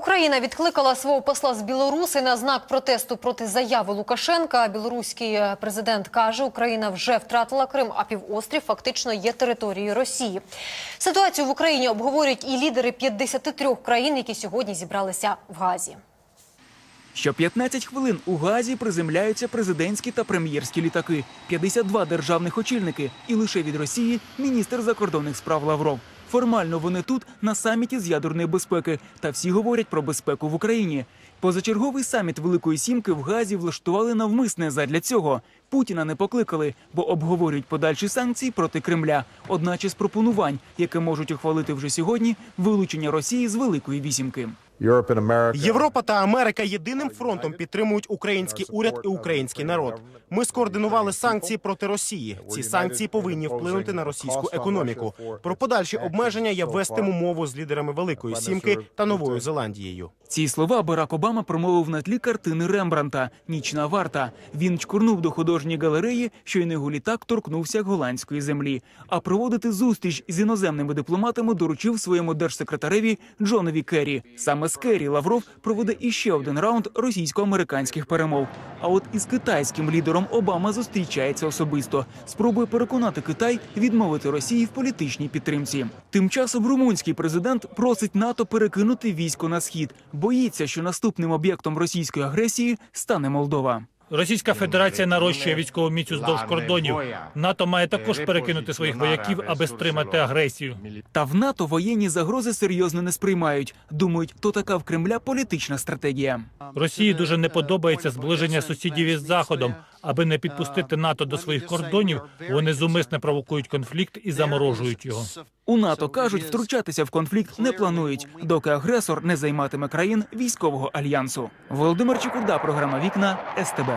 Україна відкликала свого посла з Білоруси на знак протесту проти заяви Лукашенка. Білоруський е, президент каже, Україна вже втратила Крим, а півострів фактично є територією Росії. Ситуацію в Україні обговорюють і лідери 53 країн, які сьогодні зібралися в Газі. Що 15 хвилин у Газі приземляються президентські та прем'єрські літаки, 52 державних очільники, і лише від Росії міністр закордонних справ Лавров. Формально вони тут на саміті з ядерної безпеки, та всі говорять про безпеку в Україні. Позачерговий саміт Великої Сімки в Газі влаштували навмисне задля цього. Путіна не покликали, бо обговорюють подальші санкції проти Кремля. Одначе з пропонувань, яке можуть ухвалити вже сьогодні, вилучення Росії з Великої Вісімки. Europe. Європа та Америка єдиним фронтом підтримують український уряд і український народ. Ми скоординували санкції проти Росії. Ці санкції повинні вплинути на російську економіку. Про подальші обмеження я вестиму мову з лідерами Великої Сімки та Новою Зеландією. Ці слова Барак Обама промовив на тлі картини Рембранта Нічна варта. Він чкурнув до художньої галереї, що й не його літак торкнувся голландської землі. А проводити зустріч з іноземними дипломатами доручив своєму держсекретареві Джонові Керрі. Саме з Керрі Лавров проведе іще один раунд російсько-американських перемов. А от із китайським лідером Обама зустрічається особисто. Спробує переконати Китай відмовити Росії в політичній підтримці. Тим часом румунський президент просить НАТО перекинути військо на схід. Боїться, що наступним об'єктом російської агресії стане Молдова. Російська Федерація нарощує військову міць уздовж кордонів. НАТО має також перекинути своїх вояків, аби стримати агресію. Та в НАТО воєнні загрози серйозно не сприймають. Думають, то така в Кремля політична стратегія. Росії дуже не подобається зближення сусідів із заходом. Аби не підпустити НАТО до своїх кордонів, вони зумисне провокують конфлікт і заморожують його. У НАТО кажуть, втручатися в конфлікт не планують, доки агресор не займатиме країн військового альянсу. Володимир Чекурда, програма Вікна СТБ.